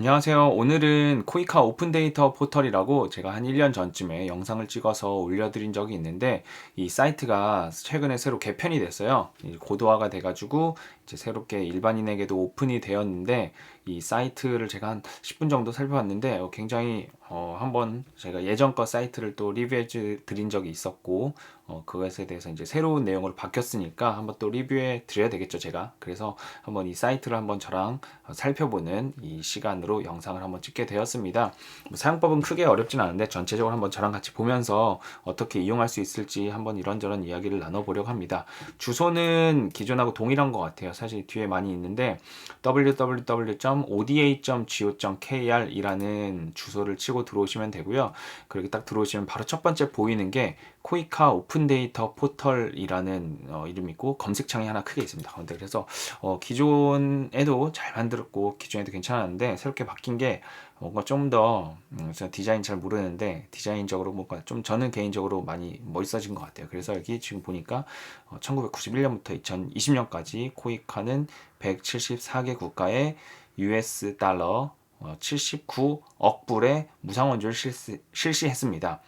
안녕하세요. 오늘은 코이카 오픈 데이터 포털이라고 제가 한 1년 전쯤에 영상을 찍어서 올려드린 적이 있는데 이 사이트가 최근에 새로 개편이 됐어요. 고도화가 돼가지고 이제 새롭게 일반인에게도 오픈이 되었는데 이 사이트를 제가 한 10분 정도 살펴봤는데 어, 굉장히 어, 한번 제가 예전 거 사이트를 또 리뷰해 드린 적이 있었고 어, 그것에 대해서 이제 새로운 내용으로 바뀌었으니까 한번 또 리뷰해 드려야 되겠죠 제가. 그래서 한번 이 사이트를 한번 저랑 살펴보는 이 시간으로 영상을 한번 찍게 되었습니다. 뭐 사용법은 크게 어렵진 않은데 전체적으로 한번 저랑 같이 보면서 어떻게 이용할 수 있을지 한번 이런저런 이야기를 나눠보려고 합니다. 주소는 기존하고 동일한 것 같아요. 사실 뒤에 많이 있는데 www.oda.go.kr 이라는 주소를 치고 들어오시면 되고요. 그렇게 딱 들어오시면 바로 첫 번째 보이는 게 코이카 오픈 데이터 포털이라는 어, 이름이고 검색창이 하나 크게 있습니다. 가운데 그래서 어, 기존에도 잘 만들었고 기존에도 괜찮았는데 새롭게 바뀐 게 뭔가 좀더 음, 디자인 잘 모르는데 디자인적으로 뭔가 좀 저는 개인적으로 많이 멋있어진 것 같아요. 그래서 여기 지금 보니까 어, 1991년부터 2020년까지 코이카는 174개 국가의 US 달러 어, 79억 불의 무상 원조를 실시, 실시했습니다.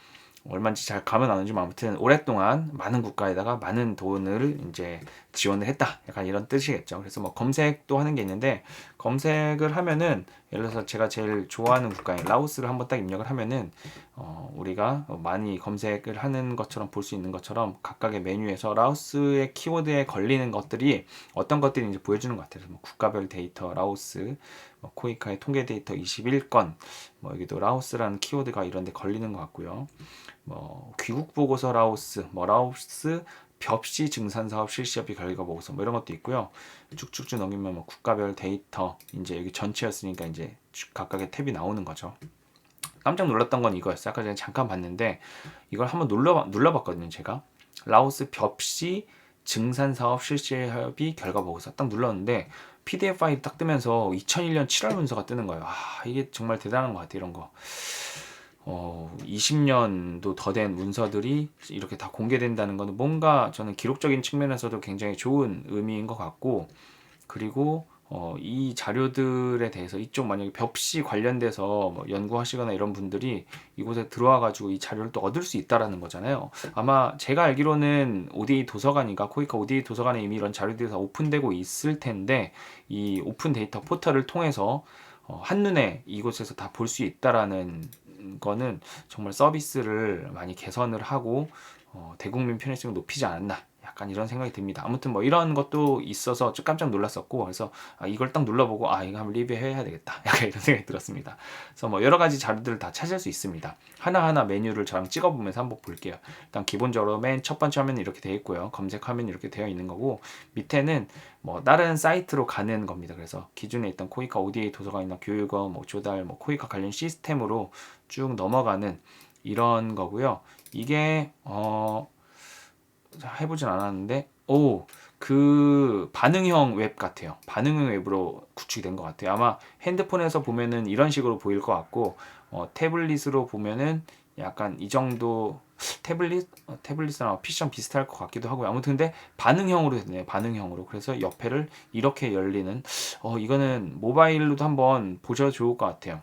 얼마인지 잘안 오지만 아무튼 오랫동안 많은 국가에다가 많은 돈을 이제 지원을 했다. 약간 이런 뜻이겠죠. 그래서 뭐 검색도 하는 게 있는데 검색을 하면은 예를 들어서 제가 제일 좋아하는 국가인 라오스를 한번 딱 입력을 하면은 어 우리가 많이 검색을 하는 것처럼 볼 수 있는 것처럼 각각의 메뉴에서 라오스의 키워드에 걸리는 것들이 어떤 것들이 이제 보여주는 것 같아요. 뭐 국가별 데이터 라오스, 뭐 코이카의 통계 데이터 21건, 뭐 여기도 라오스라는 키워드가 이런 데 걸리는 것 같고요. 뭐 귀국 보고서 라오스, 뭐 라오스 벽시 증산 사업 실시 협의 결과 보고서 뭐 이런 것도 있고요. 쭉쭉쭉 넘기면 뭐 국가별 데이터 이제 여기 전체였으니까 이제 각각의 탭이 나오는 거죠. 깜짝 놀랐던 건 이거였어요. 아까 전에 잠깐 봤는데 이걸 한번 눌러 눌러봤거든요. 제가 라오스 벽시 증산 사업 실시 협의 결과 보고서 딱 눌렀는데 PDF 파일 딱 뜨면서 2001년 7월 문서가 뜨는 거예요. 아 이게 정말 대단한 것 같아요. 이런 거. 어, 20년도 더 된 문서들이 이렇게 다 공개된다는 것은 뭔가 저는 기록적인 측면에서도 굉장히 좋은 의미인 것 같고 그리고 어, 이 자료들에 대해서 이쪽 만약에 벽시 관련돼서 뭐 연구하시거나 이런 분들이 이곳에 들어와 가지고 이 자료를 또 얻을 수 있다라는 거잖아요. 아마 제가 알기로는 ODA 도서관인가 코이카 ODA 도서관에 이미 이런 자료들이 다 오픈되고 있을 텐데 이 오픈 데이터 포털을 통해서 어, 한눈에 이곳에서 다 볼 수 있다라는 거는 정말 서비스를 많이 개선을 하고 어, 대국민 편의성을 높이지 않았나 약간 이런 생각이 듭니다. 아무튼 뭐 이런 것도 있어서 좀 깜짝 놀랐었고 그래서 아, 이걸 딱 눌러보고 아 이거 한번 리뷰해야 되겠다 약간 이런 생각이 들었습니다. 그래서 뭐 여러 가지 자료들을 다 찾을 수 있습니다. 하나하나 메뉴를 저랑 찍어보면서 한번 볼게요. 일단 기본적으로 맨 첫 번째 화면이 이렇게 되어 있고요. 검색 화면이 이렇게 되어 있는 거고 밑에는 뭐 다른 사이트로 가는 겁니다. 그래서 기존에 있던 코이카 ODA 도서관이나 교육원, 뭐 조달, 뭐 코이카 관련 시스템으로 쭉 넘어가는 이런 거고요. 이게 어 해보진 않았는데 오 그 반응형 웹 같아요. 반응형 웹으로 구축이 된 것 같아요. 아마 핸드폰에서 보면은 이런 식으로 보일 것 같고 어, 태블릿으로 보면은 약간 이 정도 태블릿 어, 태블릿이나 PC랑 비슷할 것 같기도 하고요. 아무튼 근데 반응형으로 됐네요. 반응형으로. 그래서 옆에를 이렇게 열리는 어 이거는 모바일로도 한번 보셔도 좋을 것 같아요.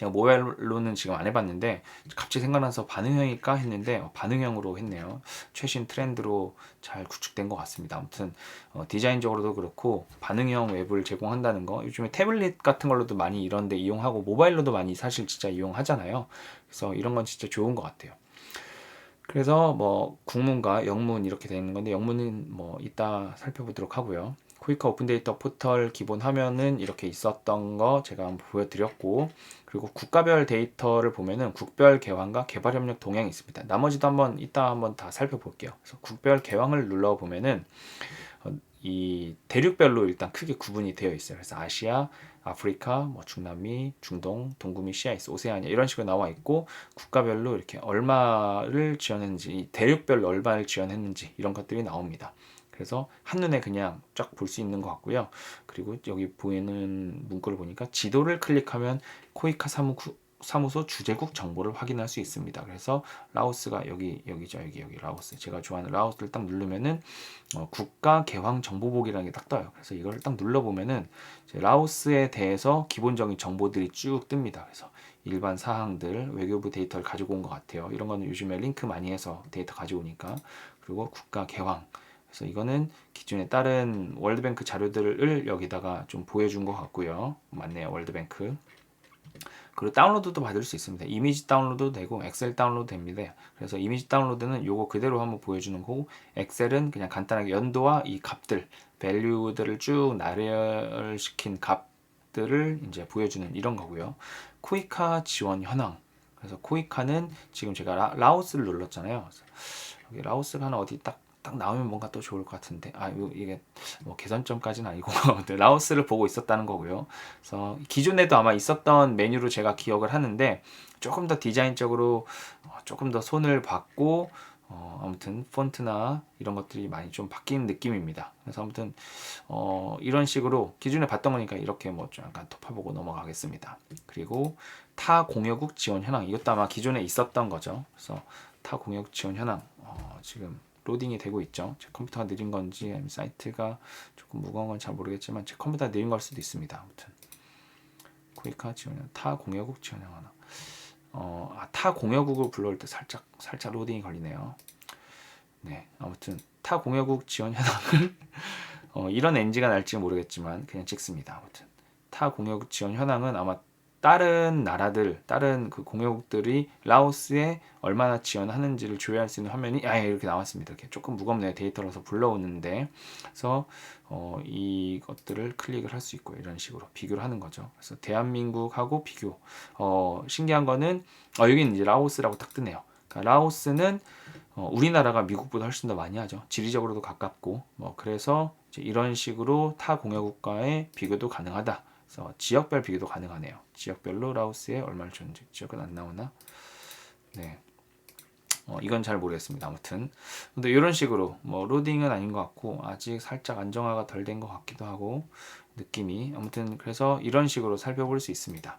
제가 모바일로는 지금 안 해봤는데 갑자기 생각나서 반응형일까 했는데 어, 반응형으로 했네요. 최신 트렌드로 잘 구축된 것 같습니다. 아무튼 어, 디자인적으로도 그렇고 반응형 웹을 제공한다는 거 요즘에 태블릿 같은 걸로도 많이 이런데 이용하고 모바일로도 많이 사실 진짜 이용하잖아요. 그래서 이런 건 진짜 좋은 것 같아요. 그래서 뭐 국문과 영문 이렇게 되어 있는 건데 영문은 뭐 이따 살펴보도록 하고요. 코이카 오픈데이터 포털 기본 화면은 이렇게 있었던 거 제가 한번 보여드렸고 그리고 국가별 데이터를 보면은 국별 개황과 개발 협력 동향이 있습니다. 나머지도 한번 이따 한번 다 살펴볼게요. 그래서 국별 개황을 눌러 보면은 어, 이 대륙별로 일단 크게 구분이 되어 있어요. 그래서 아시아, 아프리카, 뭐 중남미, 중동, 동구미, 시아이스, 오세아니아 이런 식으로 나와 있고 국가별로 이렇게 얼마를 지원했는지 대륙별로 얼마를 지원했는지 이런 것들이 나옵니다. 그래서 한눈에 그냥 쫙 볼 수 있는 것 같고요. 그리고 여기 보이는 문구를 보니까 지도를 클릭하면 코이카 사무 사무소 주재국 정보를 확인할 수 있습니다. 그래서 라오스가 여기 여기죠 여기 여기 라오스 제가 좋아하는 라오스를 딱 누르면은 어, 국가 개황 정보복이라는 게 딱 떠요. 그래서 이걸 딱 눌러 보면은 라오스에 대해서 기본적인 정보들이 쭉 뜹니다. 그래서 일반 사항들 외교부 데이터를 가지고 온 것 같아요. 이런 거는 요즘에 링크 많이 해서 데이터 가지고 오니까 그리고 국가 개황 그래서 이거는 기존에 다른 월드뱅크 자료들을 여기다가 좀 보여준 것 같고요. 맞네요 월드뱅크 그리고 다운로드도 받을 수 있습니다. 이미지 다운로드도 되고 엑셀 다운로드 됩니다. 그래서 이미지 다운로드는 요거 그대로 한번 보여주는 거고 엑셀은 그냥 간단하게 연도와 이 값들, 밸류들을 쭉 나열시킨 값들을 이제 보여주는 이런 거고요. 코이카 지원 현황. 그래서 코이카는 지금 제가 라, 오스를 눌렀잖아요. 여기 라오스가 하나 어디 딱 딱 나오면 뭔가 또 좋을 것 같은데 아 이게 뭐 개선점까지는 아니고 라오스를 보고 있었다는 거고요. 그래서 기존에도 아마 있었던 메뉴로 제가 기억을 하는데 조금 더 디자인적으로 어, 조금 더 손을 받고 어, 아무튼 폰트나 이런 것들이 많이 좀 바뀐 느낌입니다. 그래서 아무튼 어, 이런 식으로 기존에 봤던 거니까 이렇게 뭐 좀 약간 덮어보고 넘어가겠습니다. 그리고 타 공여국 지원 현황 이것도 아마 기존에 있었던 거죠. 그래서 타 공여국 지원 현황 어, 지금 로딩이 되고 있죠. 제 컴퓨터가 느린 건지 사이트가 조금 무거운 건 잘 모르겠지만 제 컴퓨터가 느린 걸 수도 있습니다. 아무튼 코이카 지원형 타 공여국 지원형 하나. 어, 아, 타 공여국을 불러올 때 살짝 살짝 로딩이 걸리네요. 네, 아무튼 타 공여국 지원 현황을 어, 이런 NG가 날지 모르겠지만 그냥 찍습니다. 아무튼 타 공여국 지원 현황은 아마 다른 나라들, 다른 그 공여국들이 라오스에 얼마나 지원하는지를 조회할 수 있는 화면이 아 이렇게 나왔습니다. 이렇게 조금 무겁네요. 데이터로서 불러오는데 그래서 어, 이것들을 클릭을 할 수 있고 이런 식으로 비교를 하는 거죠. 그래서 대한민국하고 비교. 어, 신기한 거는 어, 여기는 이제 라오스라고 딱 뜨네요. 그러니까 라오스는 어, 우리나라가 미국보다 훨씬 더 많이 하죠. 지리적으로도 가깝고 뭐 그래서 이런 식으로 타 공여국과의 비교도 가능하다. 그래서 지역별 비교도 가능하네요. 지역별로 라오스에 얼마를 줬는지 지역은 안 나오나? 네. 어, 이건 잘 모르겠습니다. 아무튼 근데 이런 식으로 뭐 로딩은 아닌 것 같고 아직 살짝 안정화가 덜 된 것 같기도 하고 느낌이 아무튼 그래서 이런 식으로 살펴볼 수 있습니다.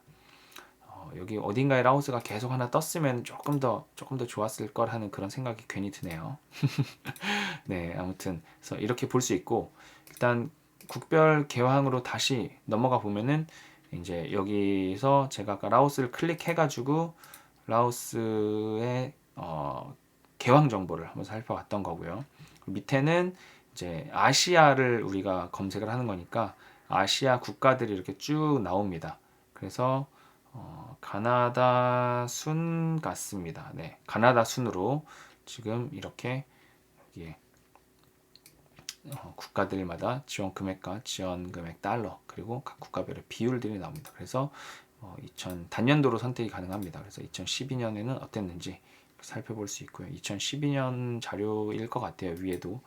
어, 여기 어딘가에 라오스가 계속 하나 떴으면 조금 더 조금 더 좋았을 걸 하는 그런 생각이 괜히 드네요. 네, 아무튼 그래서 이렇게 볼 수 있고 일단 국별 개황으로 다시 넘어가 보면은 이제 여기서 제가 아까 라오스를 클릭해가지고 라오스의 어, 개황 정보를 한번 살펴봤던 거고요. 밑에는 이제 아시아를 우리가 검색을 하는 거니까 아시아 국가들이 이렇게 쭉 나옵니다. 그래서 어, 가나다 순 같습니다. 네, 가나다 순으로 지금 이렇게 어, 국가들마다 지원 금액과 지원 금액 달러 그리고 각 국가별의 비율들이 나옵니다. 그래서 어, 2000 단년도로 선택이 가능합니다. 그래서 2012년에는 어땠는지 살펴볼 수 있고요. 2012년 자료일 것 같아요. 위에도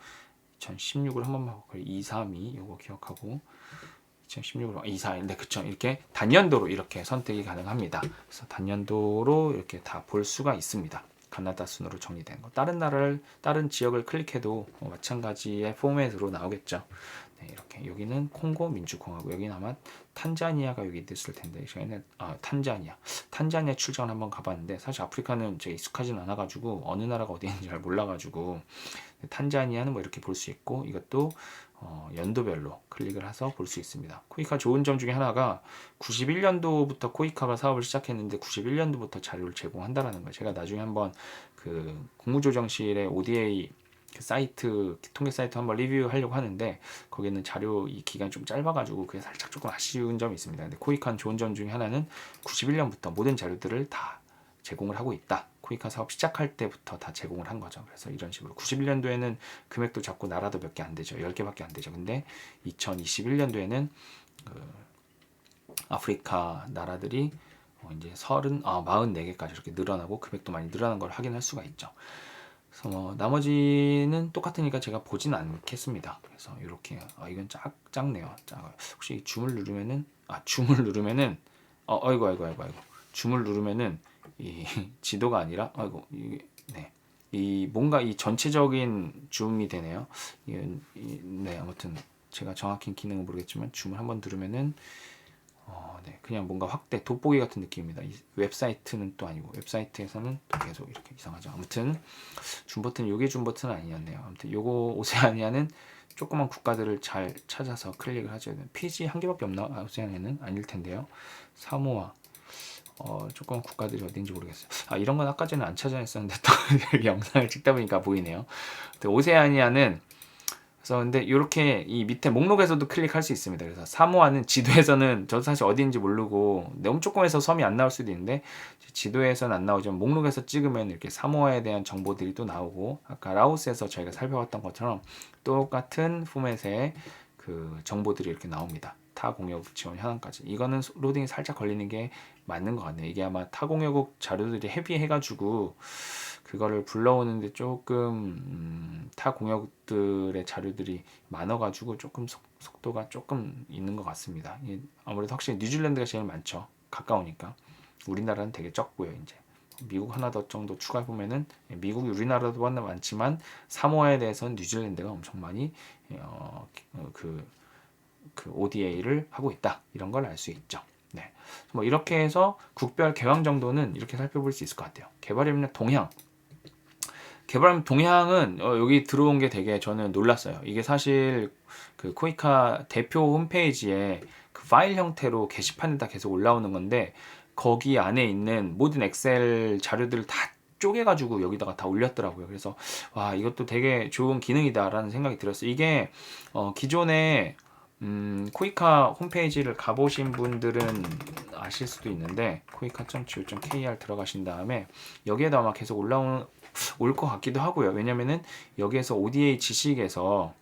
2016을 한번 봐 2, 3, 2 요거 기억하고 2016으로 2, 4, 1, 네, 그쵸. 이렇게 단년도로 이렇게 선택이 가능합니다. 그래서 단년도로 이렇게 다 볼 수가 있습니다. 가나다 순으로 정리된 거. 다른 나라를 다른 지역을 클릭해도 뭐 마찬가지의 포맷으로 나오겠죠. 네, 이렇게 여기는 콩고 민주공화국 여기는 아마 탄자니아가 여기 있을 텐데 저희는 아, 탄자니아 탄자니아 출장 한번 가봤는데 사실 아프리카는 제가 익숙하지는 않아가지고 어느 나라가 어디 있는지 잘 몰라가지고 탄자니아는 뭐 이렇게 볼 수 있고 이것도 어, 연도별로 클릭을 해서 볼 수 있습니다. 코이카 좋은 점 중에 하나가 91년도부터 코이카가 사업을 시작했는데 91년도부터 자료를 제공한다라는 거예요. 제가 나중에 한번 그 국무조정실의 ODA 그 사이트 통계 사이트 한번 리뷰하려고 하는데 거기는 자료 이 기간 좀 짧아가지고 그게 살짝 조금 아쉬운 점이 있습니다. 근데 코이카는 좋은 점 중에 하나는 91년부터 모든 자료들을 다 제공을 하고 있다. 코이카 사업 시작할 때부터 다 제공을 한 거죠. 그래서 이런 식으로 91년도에는 금액도 작고 나라도 몇 개 안 되죠. 10개밖에 안 되죠. 근데 2021년도에는 그 아프리카 나라들이 어 이제 30, 아, 44개까지 이렇게 늘어나고 금액도 많이 늘어난 걸 확인할 수가 있죠. 그래서 뭐 나머지는 똑같으니까 제가 보진 않겠습니다. 그래서 이렇게 아, 이건 작 작네요. 작아요. 혹시 줌을 누르면은 아 줌을 누르면은 어 아이고 아이고 아이고 아이고 줌을 누르면은 이 지도가 아니라 아이고 이게 네. 이 뭔가 이 전체적인 줌이 되네요. 네 아무튼 제가 정확히 기능은 모르겠지만 줌을 한번 누르면은 어, 네, 그냥 뭔가 확대 돋보기 같은 느낌입니다. 이 웹사이트는 또 아니고 웹사이트에서는 또 계속 이렇게 이상하죠. 아무튼 줌 버튼 요게 줌 버튼은 아니었네요. 아무튼 요거 오세아니아는 조그만 국가들을 잘 찾아서 클릭을 하죠. 피지 한 개밖에 없나? 아, 오세아니아는 아닐 텐데요. 사모아 어, 조그만 국가들이 어딘지 모르겠어요. 아, 이런 건 아까 전에 안 찾아냈었는데 또 영상을 찍다 보니까 보이네요. 오세아니아는 그래서 근데 이렇게 이 밑에 목록에서도 클릭할 수 있습니다. 그래서 사모아는 지도에서는 저도 사실 어디인지 모르고 너무 조금해서 섬이 안 나올 수도 있는데 지도에서는 안 나오지만 목록에서 찍으면 이렇게 사모아에 대한 정보들이 또 나오고 아까 라오스에서 저희가 살펴봤던 것처럼 똑같은 포맷의 그 정보들이 이렇게 나옵니다. 타공여국 지원 현황까지. 이거는 로딩이 살짝 걸리는 게 맞는 것 같네요. 이게 아마 타공여국 자료들이 헤비해가지고 그거를 불러오는데 조금 음, 타 공역들의 자료들이 많아가지고 조금 속, 도가 조금 있는 것 같습니다. 아무래도 확실히 뉴질랜드가 제일 많죠. 가까우니까 우리나라는 되게 적고요. 이제 미국 하나 더 정도 추가해 보면은 미국이 우리나라도 많지만 사모아에 대해서는 뉴질랜드가 엄청 많이 어, 그, 그 ODA를 하고 있다 이런 걸 알 수 있죠. 네, 뭐 이렇게 해서 국별 개방 정도는 이렇게 살펴볼 수 있을 것 같아요. 개발협력 동향 개발 동향은 어, 여기 들어온 게 되게 저는 놀랐어요. 이게 사실 그 코이카 대표 홈페이지에 그 파일 형태로 게시판에다 계속 올라오는 건데 거기 안에 있는 모든 엑셀 자료들을 다 쪼개가지고 여기다가 다 올렸더라고요. 그래서 와 이것도 되게 좋은 기능이다라는 생각이 들었어요. 이게 어, 기존에 음, 코이카 홈페이지를 가보신 분들은 아실 수도 있는데 코이카.go.kr 들어가신 다음에 여기에도 아마 계속 올라온 올것 같기도 하고요. 왜냐면은 여기에서 ODA 지식에서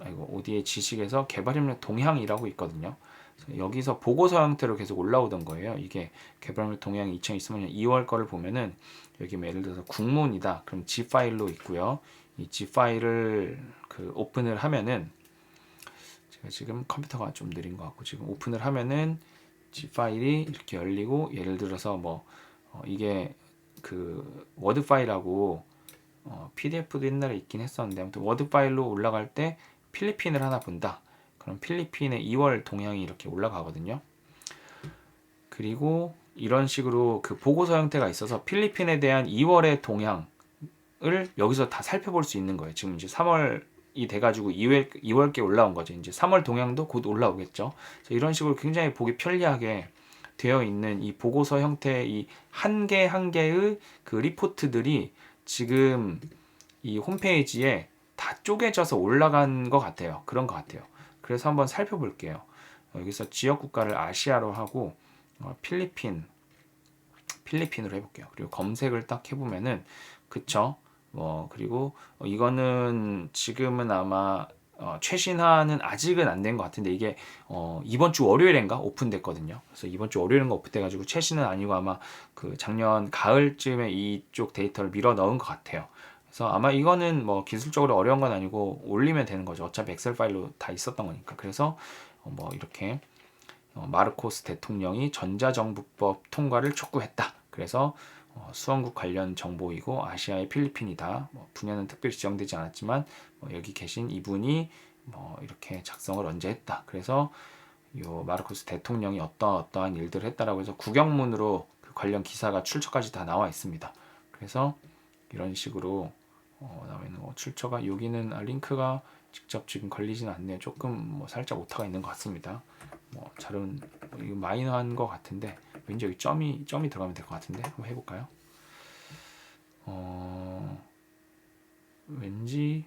아이고 ODA 지식에서 개발협력 동향이라고 있거든요. 여기서 보고서 형태로 계속 올라오던 거예요. 이게 개발협력 동향 2020년 2월 거를 보면은 여기 뭐 예를 들어서 국문이다. 그럼 G 파일로 있고요. 이 G 파일을 그 오픈을 하면은 지금 컴퓨터가 좀 느린 것 같고 지금 오픈을 하면은 G 파일이 이렇게 열리고 예를 들어서 뭐 어, 이게 그 워드 파일하고 어, PDF도 옛날에 있긴 했었는데 아무튼 워드 파일로 올라갈 때 필리핀을 하나 본다. 그럼 필리핀의 2월 동향이 이렇게 올라가거든요. 그리고 이런 식으로 그 보고서 형태가 있어서 필리핀에 대한 2월의 동향을 여기서 다 살펴볼 수 있는 거예요. 지금 이제 3월 이 돼가지고 2월, 2월께 올라온 거죠. 이제 3월 동향도 곧 올라오겠죠. 이런 식으로 굉장히 보기 편리하게 되어 있는 이 보고서 형태의 이 한 개 한 개의 그 리포트들이 지금 이 홈페이지에 다 쪼개져서 올라간 것 같아요. 그런 것 같아요. 그래서 한번 살펴볼게요. 여기서 지역 국가를 아시아로 하고 어, 필리핀 필리핀으로 해볼게요. 그리고 검색을 딱 해보면은 그쵸? 뭐 그리고 이거는 지금은 아마 어, 최신화는 아직은 안 된 것 같은데 이게 어, 이번 주 월요일인가 오픈됐거든요. 그래서 이번 주 월요일인가 오픈돼가지고 최신은 아니고 아마 그 작년 가을쯤에 이쪽 데이터를 밀어 넣은 것 같아요. 그래서 아마 이거는 뭐 기술적으로 어려운 건 아니고 올리면 되는 거죠. 어차피 엑셀 파일로 다 있었던 거니까. 그래서 어, 뭐 이렇게 어, 마르코스 대통령이 전자정부법 통과를 촉구했다. 그래서 어, 수원국 관련 정보이고 아시아의 필리핀이다. 뭐 분야는 특별히 지정되지 않았지만 뭐 여기 계신 이분이 뭐 이렇게 작성을 언제 했다. 그래서 요 마르코스 대통령이 어떠 어떠한 일들을 했다라고 해서 구경문으로 그 관련 기사가 출처까지 다 나와 있습니다. 그래서 이런 식으로 어, 나와 있는 거 출처가 여기는 아, 링크가 직접 지금 걸리지는 않네요. 조금 뭐 살짝 오타가 있는 것 같습니다. 뭐 잘은 뭐 이거 마이너한 것 같은데 왠지 여기 점이 점이 들어가면 될 것 같은데 한번 해볼까요? 어 왠지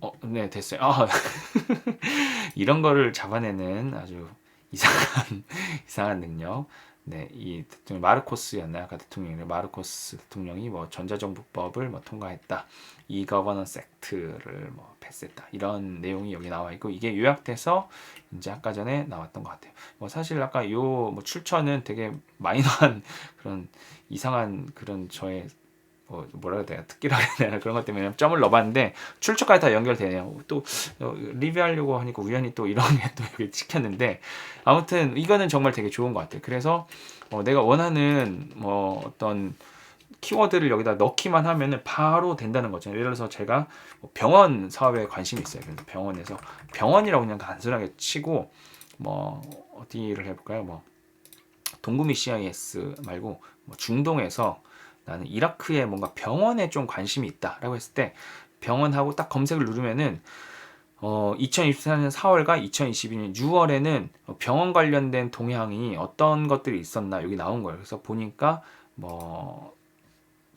어네 됐어요. 아 이런 거를 잡아내는 아주 이상한 이상한 능력. 네, 이 대통령 마르코스였나요? 아까 대통령이 마르코스 대통령이 뭐 전자정부법을 뭐 통과했다. 이 거버넌스 액트를 뭐 패스했다. 이런 내용이 여기 나와 있고 이게 요약돼서 이제 아까 전에 나왔던 것 같아요. 뭐 사실 아까 요 뭐 출처는 되게 마이너한 그런 이상한 그런 저의 뭐 뭐라 해야 되나 특기라 해야 되나 그런 것 때문에 점을 넣어봤는데 출처까지 다 연결되네요. 또 어, 리뷰하려고 하니까 우연히 또 이런 게 또 여기 찍혔는데 아무튼 이거는 정말 되게 좋은 것 같아요. 그래서 어, 내가 원하는 뭐 어떤 키워드를 여기다 넣기만 하면은 바로 된다는 거죠. 예를 들어서 제가 뭐 병원 사업에 관심이 있어요. 그래서 병원에서 병원이라고 그냥 단순하게 치고 뭐 어디를 해볼까요? 뭐 동구미 CIS 말고 뭐 중동에서 나는 이라크에 뭔가 병원에 좀 관심이 있다라고 했을 때 병원하고 딱 검색을 누르면은 어, 2024년 4월과 2022년 6월에는 병원 관련된 동향이 어떤 것들이 있었나 여기 나온 거예요. 그래서 보니까 뭐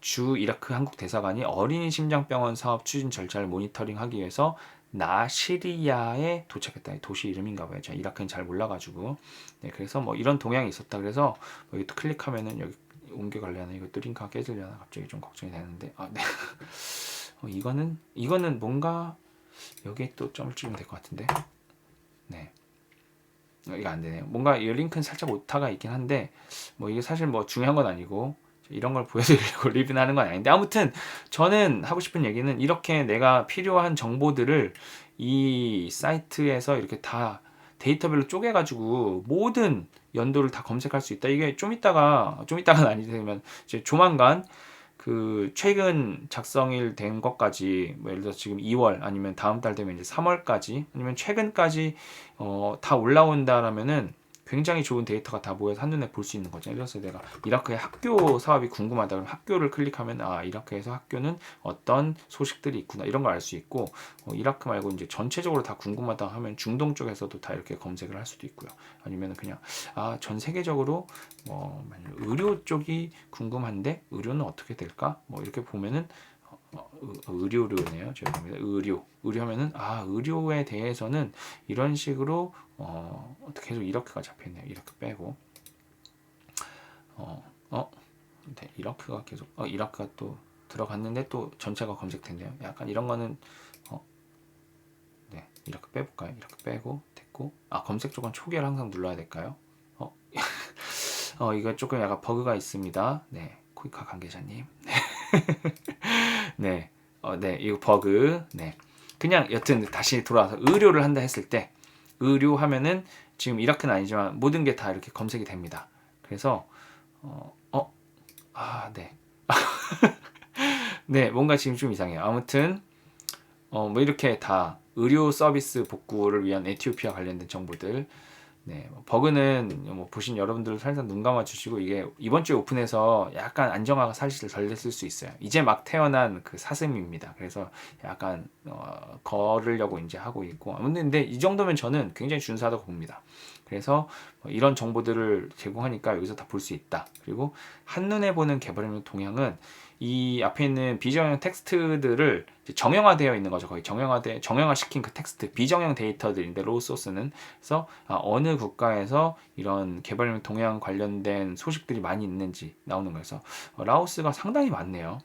주 이라크 한국 대사관이 어린이 심장병원 사업 추진 절차를 모니터링하기 위해서 나시리야에 도착했다. 이 도시 이름인가 봐요. 제가 이라크는 잘 몰라가지고. 네, 그래서 뭐 이런 동향이 있었다. 그래서 여기 또 클릭하면은 여기 옮겨갈려나 이것도 링크가 깨질려나 갑자기 좀 걱정이 되는데. 아, 네. 어, 이거는 이거는 뭔가 여기에 또 점을 찍으면 될 것 같은데. 네. 어, 이거 안 되네요. 뭔가 이 링크는 살짝 오타가 있긴 한데 뭐 이게 사실 뭐 중요한 건 아니고 이런 걸 보여드리려고 리뷰는 하는 건 아닌데 아무튼 저는 하고 싶은 얘기는 이렇게 내가 필요한 정보들을 이 사이트에서 이렇게 다 데이터별로 쪼개가지고 모든 연도를 다 검색할 수 있다. 이게 좀 이따가 좀 이따가 아니되면 이제 조만간 그 최근 작성일 된 것까지 뭐 예를 들어 서 지금 2월 아니면 다음 달 되면 이제 3월까지 아니면 최근까지 어, 다 올라온다라면은 굉장히 좋은 데이터가 다 모여서 한눈에 볼 수 있는 거죠. 그래서 내가 이라크의 학교 사업이 궁금하다 그러면 학교를 클릭하면 아 이라크에서 학교는 어떤 소식들이 있구나 이런 걸 알 수 있고 어, 이라크 말고 이제 전체적으로 다 궁금하다 하면 중동 쪽에서도 다 이렇게 검색을 할 수도 있고요. 아니면 그냥 아 전 세계적으로 뭐 의료 쪽이 궁금한데 의료는 어떻게 될까? 뭐 이렇게 보면은 어, 의료료네요. 죄송합니다. 의료. 의료하면은 아 의료에 대해서는 이런 식으로 어 계속 이렇게가 잡혀있네요. 이렇게 빼고 어 어. 네, 이렇게가 계속 어 이렇게가 또 들어갔는데 또 전체가 검색됐네요. 약간 이런 거는 어 네, 이렇게 빼볼까요? 이렇게 빼고 됐고 아 검색 조건 초기화를 항상 눌러야 될까요? 어, 어 이거 조금 약간 버그가 있습니다. 네, 코이카 관계자님. 네, 어, 네, 이거 버그. 네, 그냥 여튼 다시 돌아와서 의료를 한다 했을 때 의료 하면은 지금 이렇게는 아니지만 모든 게 다 이렇게 검색이 됩니다. 그래서 어, 어, 아, 네, 네, 뭔가 지금 좀 이상해요. 아무튼 어, 뭐 이렇게 다 의료 서비스 복구를 위한 에티오피아 관련된 정보들 네, 뭐 버그는 뭐 보신 여러분들 살짝 눈 감아 주시고 이게 이번 주에 오픈해서 약간 안정화가 사실 덜 됐을 수 있어요. 이제 막 태어난 그 사슴입니다. 그래서 약간 어, 걸으려고 이제 하고 있고 근데 이 정도면 저는 굉장히 준수하다고 봅니다. 그래서 뭐 이런 정보들을 제공하니까 여기서 다 볼 수 있다. 그리고 한눈에 보는 개발형 동향은 이 앞에 있는 비정형 텍스트들을 정형화되어 있는 거죠. 거의 정형화돼 정형화 시킨 그 텍스트 비정형 데이터들인데 로우 소스는 그래서 아, 어느 국가에서 이런 개발용 동향 관련된 소식들이 많이 있는지 나오는 거여서 어, 라오스가 상당히 많네요.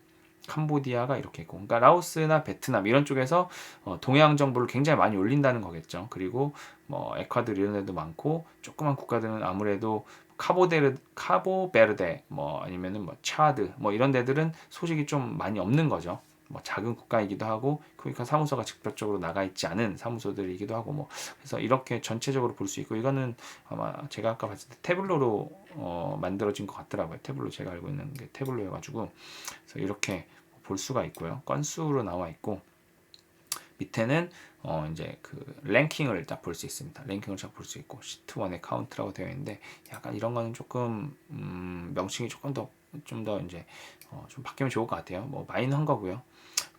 캄보디아가 이렇게 있고, 그러니까 라오스나 베트남 이런 쪽에서 어, 동양 정보를 굉장히 많이 올린다는 거겠죠. 그리고 뭐 에콰도르 이런 데도 많고 조그만 국가들은 아무래도 카보데르 카보베르데 뭐 아니면은 뭐 차드 뭐 이런 데들은 소식이 좀 많이 없는 거죠. 뭐 작은 국가이기도 하고 그러니까 사무소가 직접적으로 나가 있지 않은 사무소들이기도 하고 뭐 그래서 이렇게 전체적으로 볼 수 있고 이거는 아마 제가 아까 봤을 때 태블로로 어 만들어진 것 같더라고요. 태블로 제가 알고 있는 게 태블로여가지고 그래서 이렇게 볼 수가 있고요. 건수로 나와 있고 밑에는 어 이제 그 랭킹을 딱 볼 수 있습니다. 랭킹을 딱 볼 수 있고 시트 원의 카운트라고 되어 있는데 약간 이런 거는 조금 음 명칭이 조금 더 좀더 이제 어 좀 바뀌면 좋을 것 같아요. 뭐 마이너한 거고요.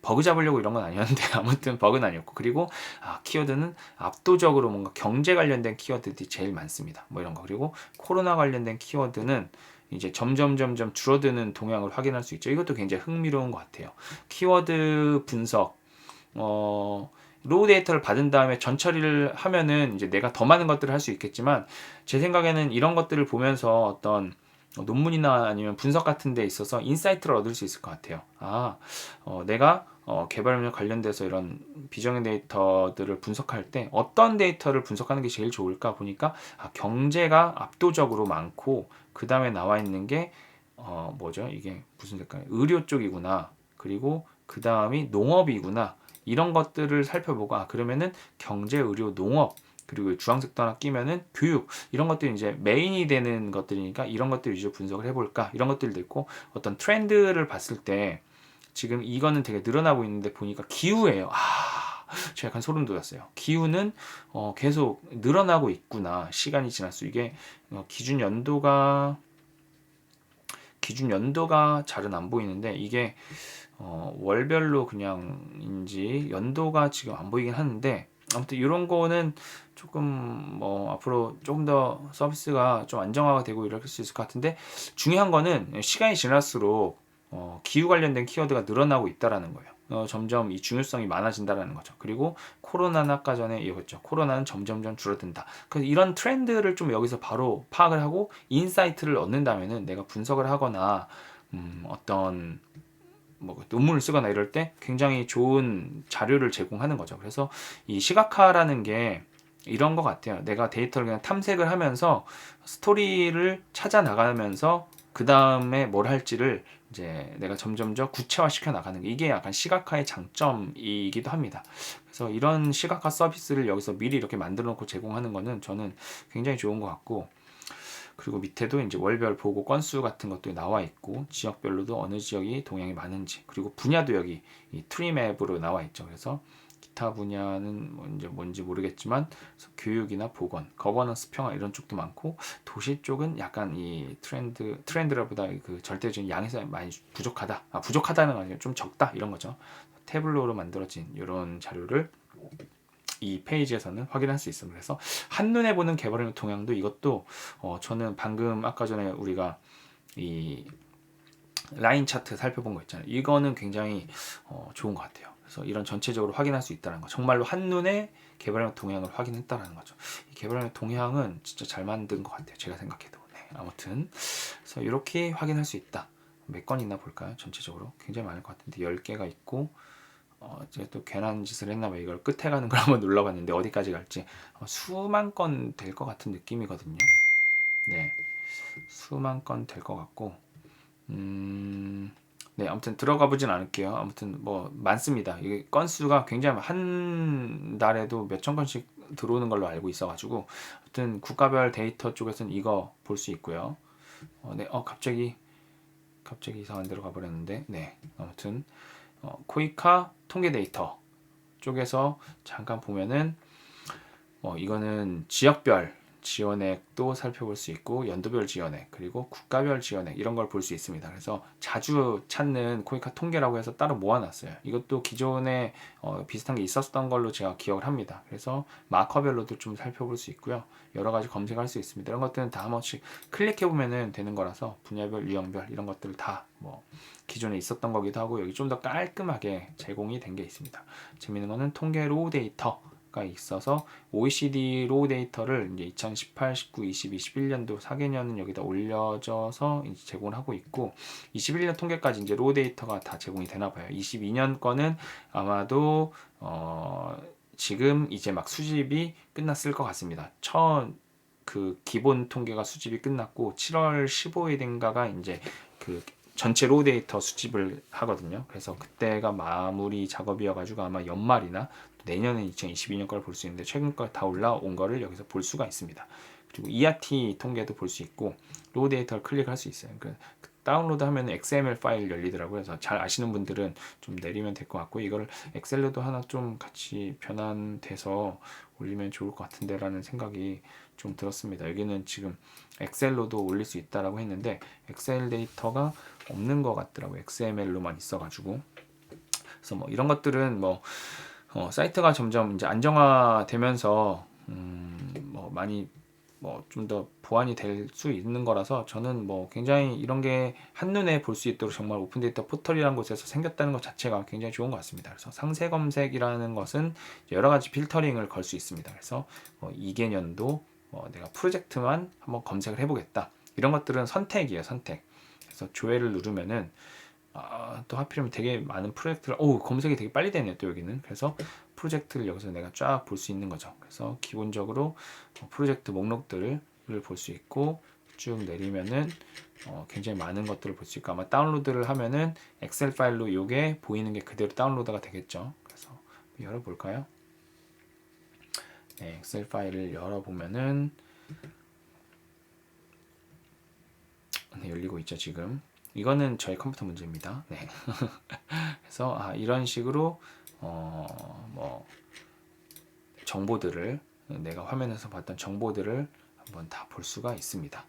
버그 잡으려고 이런 건 아니었는데 아무튼 버그는 아니었고 그리고 아, 키워드는 압도적으로 뭔가 경제 관련된 키워드들이 제일 많습니다. 뭐 이런 거 그리고 코로나 관련된 키워드는 이제 점점 점점 줄어드는 동향을 확인할 수 있죠. 이것도 굉장히 흥미로운 것 같아요. 키워드 분석 어 로우 데이터를 받은 다음에 전처리를 하면은 이제 내가 더 많은 것들을 할 수 있겠지만 제 생각에는 이런 것들을 보면서 어떤 논문이나 아니면 분석 같은 데 있어서 인사이트를 얻을 수 있을 것 같아요. 아, 어, 내가 어, 개발력 관련돼서 이런 비정형 데이터들을 분석할 때 어떤 데이터를 분석하는 게 제일 좋을까 보니까 아, 경제가 압도적으로 많고 그 다음에 나와 있는 게 어, 뭐죠? 이게 무슨 색깔? 의료 쪽이구나. 그리고 그 다음이 농업이구나. 이런 것들을 살펴보고 아 그러면은 경제, 의료, 농업 그리고 주황색도 하나 끼면은 교육 이런 것들이 이제 메인이 되는 것들이니까 이런 것들 위주로 분석을 해볼까 이런 것들도 있고 어떤 트렌드를 봤을 때 지금 이거는 되게 늘어나고 있는데 보니까 기후예요. 아 제가 약간 소름 돋았어요. 기후는 어, 계속 늘어나고 있구나. 시간이 지날수 이게 어, 기준 연도가 기준 연도가 잘은 안 보이는데 이게 어, 월별로 그냥인지 연도가 지금 안 보이긴 하는데 아무튼 이런 거는 조금 뭐 앞으로 조금 더 서비스가 좀 안정화가 되고 이럴 수 있을 것 같은데 중요한 거는 시간이 지날수록 어, 기후 관련된 키워드가 늘어나고 있다라는 거예요. 어, 점점 이 중요성이 많아진다라는 거죠. 그리고 코로나는 아까 전에 얘기했죠. 코로나는 점점점 줄어든다. 그래서 이런 트렌드를 좀 여기서 바로 파악을 하고 인사이트를 얻는다면은 내가 분석을 하거나 음, 어떤 뭐 논문을 쓰거나 이럴 때 굉장히 좋은 자료를 제공하는 거죠. 그래서 이 시각화라는 게 이런 것 같아요. 내가 데이터를 그냥 탐색을 하면서 스토리를 찾아 나가면서 그 다음에 뭘 할지를 이제 내가 점점점 구체화 시켜 나가는 게 이게 약간 시각화의 장점이기도 합니다. 그래서 이런 시각화 서비스를 여기서 미리 이렇게 만들어 놓고 제공하는 거는 저는 굉장히 좋은 것 같고 그리고 밑에도 이제 월별 보고 건수 같은 것도 나와 있고 지역별로도 어느 지역이 동향이 많은지 그리고 분야도 여기 이 트리맵으로 나와 있죠. 그래서 기타 분야는 뭐 이제 뭔지 모르겠지만 교육이나 보건, 거버넌스 평화 이런 쪽도 많고 도시 쪽은 약간 이 트렌드 트렌드라보다 그 절대적인 양에서 많이 부족하다. 아, 부족하다는 건 아니고 좀 적다 이런 거죠. 태블로로 만들어진 이런 자료를 이 페이지에서는 확인할 수 있습니다. 그래서 한눈에 보는 개발형 동향도 이것도 어, 저는 방금 아까 전에 우리가 이 라인 차트 살펴본 거 있잖아요. 이거는 굉장히 어, 좋은 것 같아요. 그래서 이런 전체적으로 확인할 수 있다는 거. 정말로 한눈에 개발형 동향을 확인했다라는 거죠. 이 개발형 동향은 진짜 잘 만든 것 같아요. 제가 생각해도. 네, 아무튼 그래서 이렇게 확인할 수 있다. 몇 건 있나 볼까요? 전체적으로 굉장히 많을 것 같은데 10개가 있고 어, 제가 또 괜한 짓을 했나 봐 이걸 끝에 가는 걸 한번 눌러봤는데 어디까지 갈지 어, 수만 건 될 것 같은 느낌이거든요. 네, 수만 건 될 것 같고, 음, 네, 아무튼 들어가 보진 않을게요. 아무튼 뭐 많습니다. 이게 건수가 굉장히 한 달에도 몇천 건씩 들어오는 걸로 알고 있어가지고, 아무튼 국가별 데이터 쪽에서는 이거 볼 수 있고요. 어, 네, 어 갑자기 갑자기 이상한 데로 가버렸는데, 네, 아무튼. 어, 코이카 통계 데이터 쪽에서 잠깐 보면은 어, 이거는 지역별 지원액도 살펴볼 수 있고 연도별 지원액 그리고 국가별 지원액 이런 걸 볼 수 있습니다. 그래서 자주 찾는 코이카 통계라고 해서 따로 모아놨어요. 이것도 기존에 어, 비슷한 게 있었던 걸로 제가 기억을 합니다. 그래서 마커별로도 좀 살펴볼 수 있고요. 여러 가지 검색할 수 있습니다. 이런 것들은 다 한 번씩 클릭해 보면은 되는 거라서 분야별, 유형별 이런 것들을 다 뭐 기존에 있었던 거기도 하고 여기 좀 더 깔끔하게 제공이 된 게 있습니다. 재밌는 거는 통계 로우 데이터 가 있어서 OECD 로우 데이터를 이제 2018, 19, 20, 21년도 4개년은 여기다 올려져서 이제 제공을 하고 있고 21년 통계까지 이제 로우 데이터가 다 제공이 되나 봐요. 22년 거는 아마도 어 지금 이제 막 수집이 끝났을 것 같습니다. 처음 그 기본 통계가 수집이 끝났고 7월 15일인가가 이제 그 전체 로우 데이터 수집을 하거든요. 그래서 그때가 마무리 작업이어가지고 아마 연말이나 내년에 2022년 걸 볼 수 있는데 최근 걸 다 올라온 거를 여기서 볼 수가 있습니다. 그리고 ERT 통계도 볼 수 있고 로우 데이터를 클릭할 수 있어요. 그 다운로드 하면 XML 파일 열리더라고요. 그래서 잘 아시는 분들은 좀 내리면 될 것 같고 이거를 엑셀로도 하나 좀 같이 변환돼서 올리면 좋을 것 같은데라는 생각이 좀 들었습니다. 여기는 지금 엑셀로도 올릴 수 있다라고 했는데 엑셀 데이터가 없는 것 같더라고요. XML로만 있어가지고 그래서 뭐 이런 것들은 뭐 어, 사이트가 점점 이제 안정화되면서 음, 뭐 많이 뭐 좀 더 보완이 될 수 있는 거라서 저는 뭐 굉장히 이런 게 한눈에 볼 수 있도록 정말 오픈 데이터 포털이라는 곳에서 생겼다는 것 자체가 굉장히 좋은 것 같습니다. 그래서 상세 검색이라는 것은 여러 가지 필터링을 걸 수 있습니다. 그래서 뭐 2개년도 뭐 내가 프로젝트만 한번 검색을 해보겠다. 이런 것들은 선택이에요, 선택. 그래서 조회를 누르면은 아, 또 하필이면 되게 많은 프로젝트를 오 검색이 되게 빨리 되네요 또 여기는. 그래서 프로젝트를 여기서 내가 쫙 볼 수 있는 거죠. 그래서 기본적으로 어, 프로젝트 목록들을 볼 수 있고 쭉 내리면은 어, 굉장히 많은 것들을 볼 수 있고 아마 다운로드를 하면은 엑셀 파일로 이게 보이는 게 그대로 다운로드가 되겠죠. 그래서 열어볼까요? 네, 엑셀 파일을 열어보면은 네, 열리고 있죠 지금 이거는 저희 컴퓨터 문제입니다. 네. 그래서 아, 이런 식으로 어 뭐 정보들을 내가 화면에서 봤던 정보들을 한번 다 볼 수가 있습니다.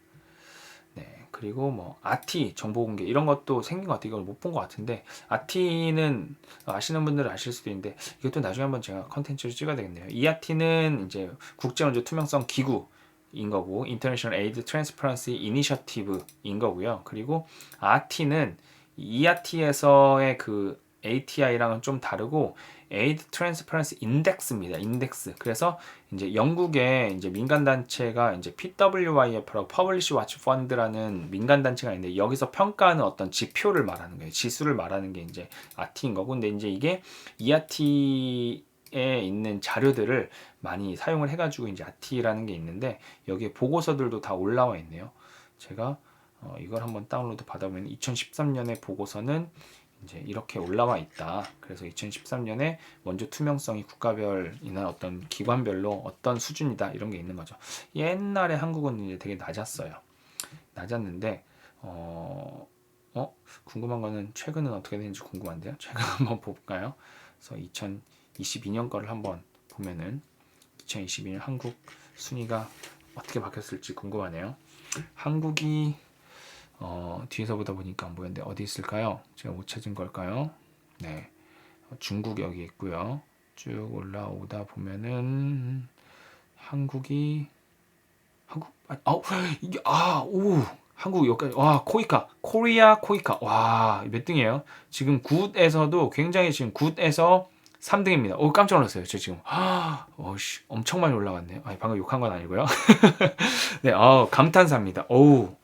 네, 그리고 뭐 아티 정보 공개 이런 것도 생긴 것 같아요. 이걸 못 본 것 같은데 아티는 아시는 분들은 아실 수도 있는데 이것도 나중에 한번 제가 컨텐츠를 찍어야 되겠네요. 이 아티는 이제 국제원조 투명성 기구 인 거고 International Aid Transparency Initiative인 거고요. 그리고 아티는 ERT에서의 그 ATI랑은 좀 다르고 Aid Transparency Index입니다. 인덱스. 그래서 이제 영국의 이제 민간 단체가 이제 PWIF라고 Publish Watch Fund라는 민간 단체가 있는데 여기서 평가하는 어떤 지표를 말하는 거예요. 지수를 말하는 게 이제 RT인 거고, 근데 이제 이게 ERT 에 있는 자료들을 많이 사용을 해가지고 이제 RT라는 게 있는데 여기에 보고서들도 다 올라와 있네요. 제가 어, 이걸 한번 다운로드 받아보면 2013년의 보고서는 이제 이렇게 올라와 있다. 그래서 2013년에 원조 투명성이 국가별이나 어떤 기관별로 어떤 수준이다 이런 게 있는 거죠. 옛날에 한국은 이제 되게 낮았어요. 낮았는데 어, 어 궁금한 거는 최근은 어떻게 되는지 궁금한데요. 최근 한번 볼까요? 그래서 2022년 거를 한번 보면은 2022년 한국 순위가 어떻게 바뀌었을지 궁금하네요. 한국이 어, 뒤에서 보다 보니까 안 보였는데 어디 있을까요? 제가 못 찾은 걸까요? 네, 어, 중국 여기 있고요. 쭉 올라오다 보면은 한국이 한국 아, 어, 이게 아 오 한국 여기까지 와 코이카 코리아 코이카 와 몇 등이에요? 지금 굿에서도 굉장히 지금 굿에서 3등입니다. 오 깜짝 놀랐어요. 저 지금 아, 어씨 엄청 많이 올라갔네요. 아 방금 욕한 건 아니고요. 네, 어 감탄사입니다. 오우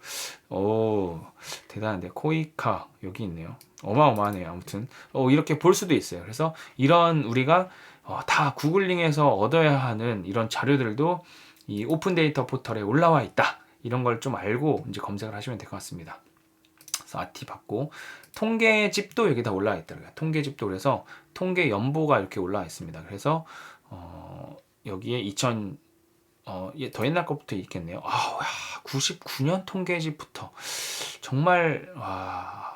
오 대단한데 코이카 여기 있네요. 어마어마하네요. 아무튼 어, 이렇게 볼 수도 있어요. 그래서 이런 우리가 어, 다 구글링에서 얻어야 하는 이런 자료들도 이 오픈 데이터 포털에 올라와 있다. 이런 걸 좀 알고 이제 검색을 하시면 될 것 같습니다. 그래서 아티 받고 통계집도 여기 다 올라와 있더라고요. 통계집도 그래서 통계 연보가 이렇게 올라와 있습니다. 그래서 어, 여기에 2000 어, 예, 더 옛날 것부터 있겠네요. 아, 와, 99년 통계집부터 정말 와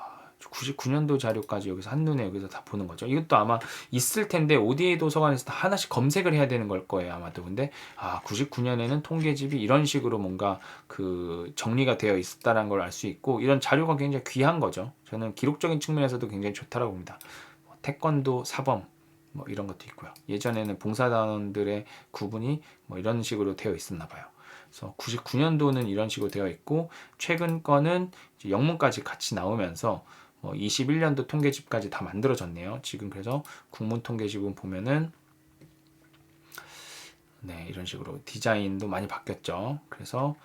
99년도 자료까지 여기서 한눈에 여기서 다 보는 거죠. 이것도 아마 있을 텐데 ODA 도서관에서 다 하나씩 검색을 해야 되는 걸 거예요 아마도. 근데 아 99년에는 통계집이 이런 식으로 뭔가 그 정리가 되어 있었다는 걸 알 수 있고 이런 자료가 굉장히 귀한 거죠. 저는 기록적인 측면에서도 굉장히 좋다라고 봅니다. 뭐 태권도 사범 뭐 이런 것도 있고요. 예전에는 봉사단원들의 구분이 뭐 이런 식으로 되어 있었나 봐요. 그래서 99년도는 이런 식으로 되어 있고 최근 거는 영문까지 같이 나오면서 뭐 21년도 통계집까지 다 만들어졌네요. 지금 그래서 국문 통계집은 보면은 네 이런 식으로 디자인도 많이 바뀌었죠. 그래서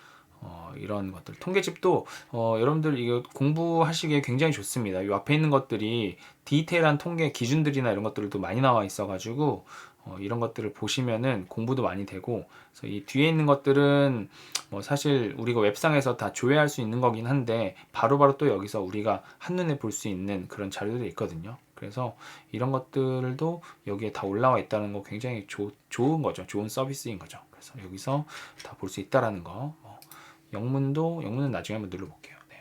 어, 이런 것들 통계집도 어, 여러분들 이거 공부하시기에 굉장히 좋습니다. 이 앞에 있는 것들이 디테일한 통계 기준들이나 이런 것들도 많이 나와 있어가지고 어, 이런 것들을 보시면은 공부도 많이 되고 그래서 이 뒤에 있는 것들은 뭐 사실 우리가 웹상에서 다 조회할 수 있는 거긴 한데 바로 바로 또 여기서 우리가 한눈에 볼 수 있는 그런 자료들이 있거든요. 그래서 이런 것들도 여기에 다 올라와 있다는 거 굉장히 조, 좋은 거죠. 좋은 서비스인 거죠. 그래서 여기서 다 볼 수 있다라는 거. 뭐 영문도 영문은 나중에 한번 눌러볼게요. 네.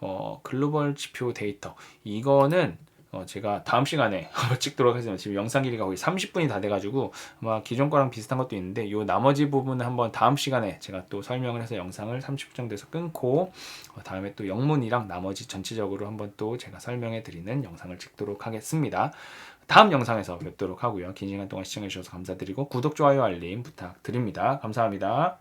어, 글로벌 지표 데이터 이거는 어, 제가 다음 시간에 찍도록 하겠습니다. 지금 영상 길이가 거의 30분이 다 돼가지고 아마 기존 거랑 비슷한 것도 있는데 이 나머지 부분은 한번 다음 시간에 제가 또 설명을 해서 영상을 30분 정도에서 끊고 어, 다음에 또 영문이랑 나머지 전체적으로 한번 또 제가 설명해 드리는 영상을 찍도록 하겠습니다. 다음 영상에서 뵙도록 하고요. 긴 시간 동안 시청해 주셔서 감사드리고 구독, 좋아요, 알림 부탁드립니다. 감사합니다.